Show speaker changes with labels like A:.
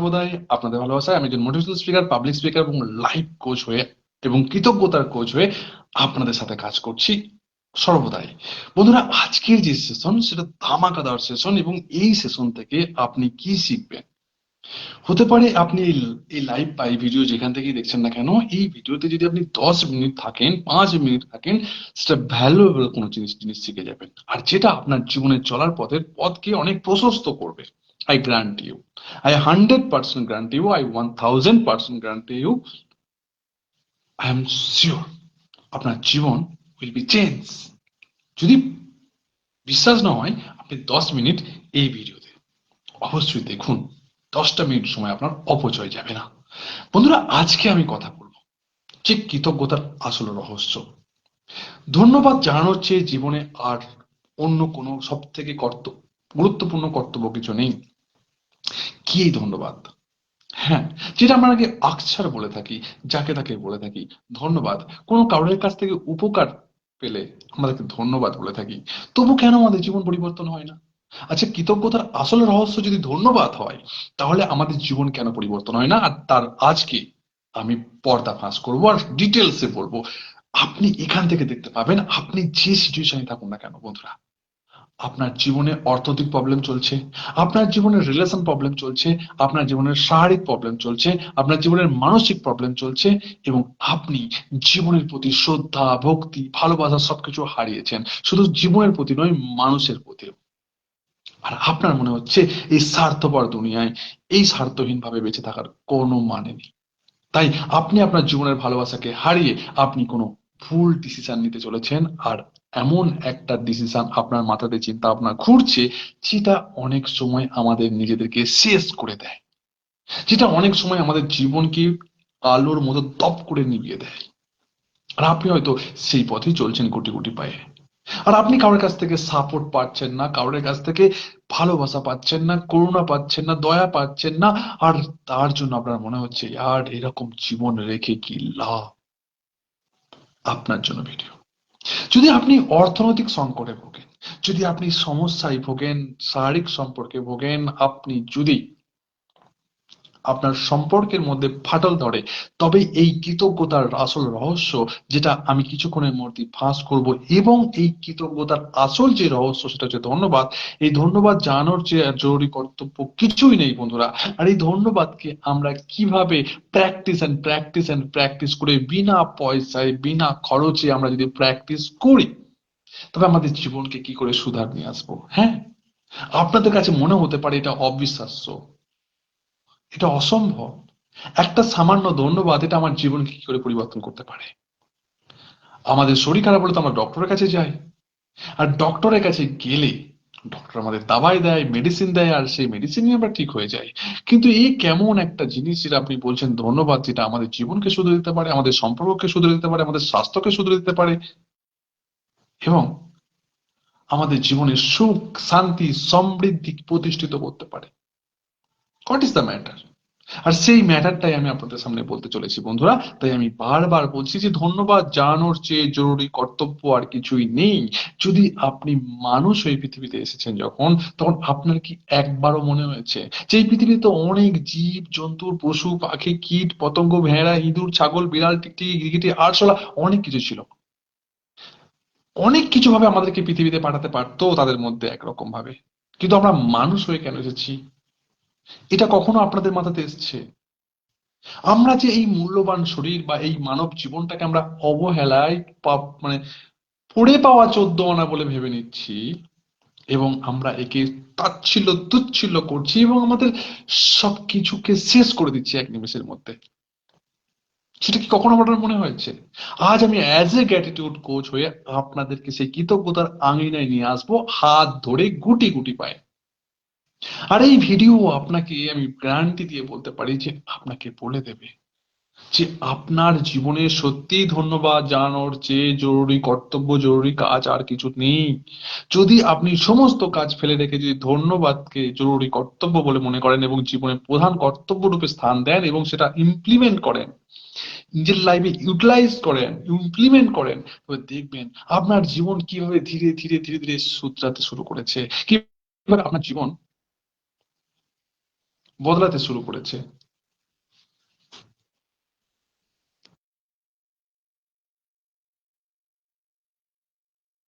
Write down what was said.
A: সর্বদাই আপনাদের ভালোবাসায় আমি একজন মোটিভেশনাল স্পিকার পাবলিক স্পিকার এবং কোচ হয়ে এবং কৃতজ্ঞতার কোচ হয়ে আপনাদের সাথে কাজ করছি সর্বদাই। বন্ধুরা, আজকের যে সেশন সেটা সেশন এবং এই সেশন থেকে আপনি কি শিখবেন? হতে পারে আপনি এই- লাইভ পাই ভিডিও যেখান থেকেই দেখছেন না কেন, এই ভিডিওতে যদি আপনি দশ মিনিট থাকেন, পাঁচ মিনিট থাকেন, সেটা ভ্যালুয়েবল কোনো জিনিস জিনিস শিখে যাবেন। আর যেটা আপনার জীবনের চলার পথের পথকে অনেক প্রশস্ত করবে। I hundred percent grant you I one thousand percent grant you I am sure আপনার জীবন উইল বি চেঞ্জ যদি বিশ্বাস না হয়, আপনি দশ মিনিট এই ভিডিওতে অবশ্যই দেখুন। দশটা মিনিট সময় আপনার অপচয় যাবে না। বন্ধুরা, আজকে আমি কথা বলব যে কৃতজ্ঞতার আসল রহস্য। ধন্যবাদ জানানোর চেয়ে জীবনে আর অন্য কোনো সব থেকে কর্তব্য গুরুত্বপূর্ণ কর্তব্য কিছু নেই। কি ধন্যবাদ? হ্যাঁ যেটা আমরা আগে আকছার বলে থাকি, যাকে তাকে বলে থাকি, ধন্যবাদ। কোনো কারোর কাছ থেকে উপকার পেলে আমাদেরকে ধন্যবাদ বলে থাকি। তবু কেন আমাদের জীবন পরিবর্তন হয় না? আচ্ছা কৃতজ্ঞতার আসল রহস্য যদি ধন্যবাদ হয়, তাহলে আমাদের জীবন কেন পরিবর্তন হয় না? আর তার আজকে আমি পর্দা ফাঁস করব আর ডিটেলসে বলব। আপনি এখান থেকে দেখতে পাবেন, আপনি যে সিচুয়েশনে থাকুন না কেন বন্ধুরা। আপনার জীবনে অর্থনৈতিক প্রবলেম চলছে, আপনার জীবনের রিলেশন প্রবলেম চলছে, আপনার জীবনের শারীরিক প্রবলেম চলছে, আপনার জীবনের মানসিক প্রবলেম চলছে এবং আপনি জীবনের প্রতি শ্রদ্ধা, ভক্তি, ভালোবাসা সবকিছু হারিয়েছেন। শুধু জীবনের প্রতি নয়, মানুষের প্রতিও। আর আপনার মনে হচ্ছে এই স্বার্থপর দুনিয়ায় এই স্বার্থহীন ভাবে বেঁচে থাকার কোনো মানে নেই। তাই আপনি আপনার জীবনের ভালোবাসাকে হারিয়ে আপনি কোনো ভুল ডিসিশন নিতে চলেছেন আর এমন একটা ডিসিশন আপনার মাথাতে চিন্তা ভাবনা ঘুরছে, যেটা অনেক সময় আমাদের নিজেদেরকে শেষ করে দেয়। যেটা অনেক সময় আমাদের জীবনকে আলোর মতো দপ করে নিভিয়ে দেয়। আর আপনি হয়তো সেই পথেই চলছেন কোটি কোটি পায়ে। আর আপনি কারোর কাছ থেকে সাপোর্ট পাচ্ছেন না, কারোর কাছ থেকে ভালোবাসা পাচ্ছেন না, করুণা পাচ্ছেন না, দয়া পাচ্ছেন না, আর তার জন্য আপনার মনে হচ্ছে, আর এরকম জীবন রেখে কি লাভ? আপনার জন্য ভিডিও। যদি আপনি অর্থনৈতিক সংকটে ভোগেন, যদি আপনি সমস্যায় ভোগেন, শারীরিক সম্পর্কে ভোগেন, আপনি যদি আপনার সম্পর্কের মধ্যে ফাটল ধরে। তবে এই কৃতজ্ঞতার আসল রহস্য, যেটা আমি কিছুক্ষণের মধ্যে ফাঁস করব এবং এই কৃতজ্ঞতার আসল যে রহস্য, সেটা হচ্ছে ধন্যবাদ। এই ধন্যবাদ জানানোর যে জরুরি কর্তব্য কিছুই নেই, বন্ধুরা। আর এই ধন্যবাদকে আমরা কীভাবে practice and practice and practice করে বিনা পয়সায়, বিনা খরচে আমরা যদি প্র্যাকটিস করি, তবে আমাদের জীবনকে কি করে সুধার নিয়ে আসব হ্যাঁ? আপনাদের কাছে মনে হতে পারে এটা অবিশ্বাস্য। এটা অসম্ভব। একটা সামান্য ধন্যবাদ এটা আমার জীবনকে কি করে পরিবর্তন করতে পারে? আমাদের শরীর খারাপ হলে তো আমরা ডক্টরের কাছে যাই। আর ডক্টরের কাছে গেলে ডক্টর আমাদের দাবাই দেয় মেডিসিন দেয়, আর সেই মেডিসিন আমরা ঠিক হয়ে যাই। কিন্তু এই কেমন একটা জিনিস যেটা আপনি বলছেন, ধন্যবাদ, যেটা আমাদের জীবনকে শুধরে দিতে পারে, আমাদের সম্পর্ককে শুধরে দিতে পারে, আমাদের স্বাস্থ্যকে শুধরে দিতে পারে, এবং আমাদের জীবনের সুখ, শান্তি, সমৃদ্ধি প্রতিষ্ঠিত করতে পারে। হোয়াট ইজ দ্য ম্যাটার আর সেই ম্যাটারটাই আমি আপনাদের সামনে বলতে চলেছি, বন্ধুরা। তাই আমি বারবার বলছি যে, ধন্যবাদ, জানানোর চেয়ে জরুরি কর্তব্য আর কিছুই নেই। যদি আপনি মানুষ হয়ে পৃথিবীতে এসেছেন যখন, তখন আপনার কি একবারও মনে হয়েছে যে, এই পৃথিবীতে অনেক জীব, জন্তু, পশু, পাখি, কীট, পতঙ্গ, ভেড়া, ইঁদুর, ছাগল, বিড়াল, টিকটিকি, গিরগিটি, আরশোলা, অনেক কিছু ছিল। অনেক কিছু ভাবে আমাদেরকে পৃথিবীতে পাঠাতে পারতো তাদের মধ্যে একরকম ভাবে কিন্তু আমরা মানুষ হয়ে কেন এসেছি? এটা কখনো আপনাদের মাথাতে এসছে? আমরা যে এই মূল্যবান শরীর বা এই মানব জীবনটাকে আমরা অবহেলায় মানে পড়ে পাওয়া চোদ্দ আনা বলে ভেবে নিচ্ছি এবং আমরা একে তাচ্ছিল্য, তুচ্ছিল্য করছি এবং আমাদের সবকিছুকে শেষ করে দিচ্ছি এক নিমেষের মধ্যে। সেটা কি কখনো আপনার মনে হয়েছে? আজ আমি অ্যাজ এ গ্যাটিটিউড কোচ হয়ে আপনাদেরকে সেই কৃতজ্ঞতার আঙিনায় নিয়ে আসব, হাত ধরে গুটি গুটি পায়ে। আর এই ভিডিও আপনাকে আমি গ্যারান্টি দিয়ে বলতে পারি যে আপনাকে বলে দেবে যে আপনার জীবনে সত্যি ধন্যবাদ জানানোর চেয়ে জরুরি কর্তব্য, জরুরি কাজ আর কিছু নেই। যদি আপনি সমস্ত কাজ ফেলে রেখে যদি ধন্যবাদকে জরুরি কর্তব্য বলে মনে করেন এবং জীবনের প্রধান কর্তব্য রূপে স্থান দেন এবং সেটা ইমপ্লিমেন্ট করেন, নিজের লাইফে ইউটিলাইজ করেন ইমপ্লিমেন্ট করেন, তবে দেখবেন আপনার জীবন কীভাবে ধীরে ধীরে ধীরে ধীরে শুধরাতে শুরু করেছে, কীভাবে আপনার জীবন বদলাতে শুরু করেছে।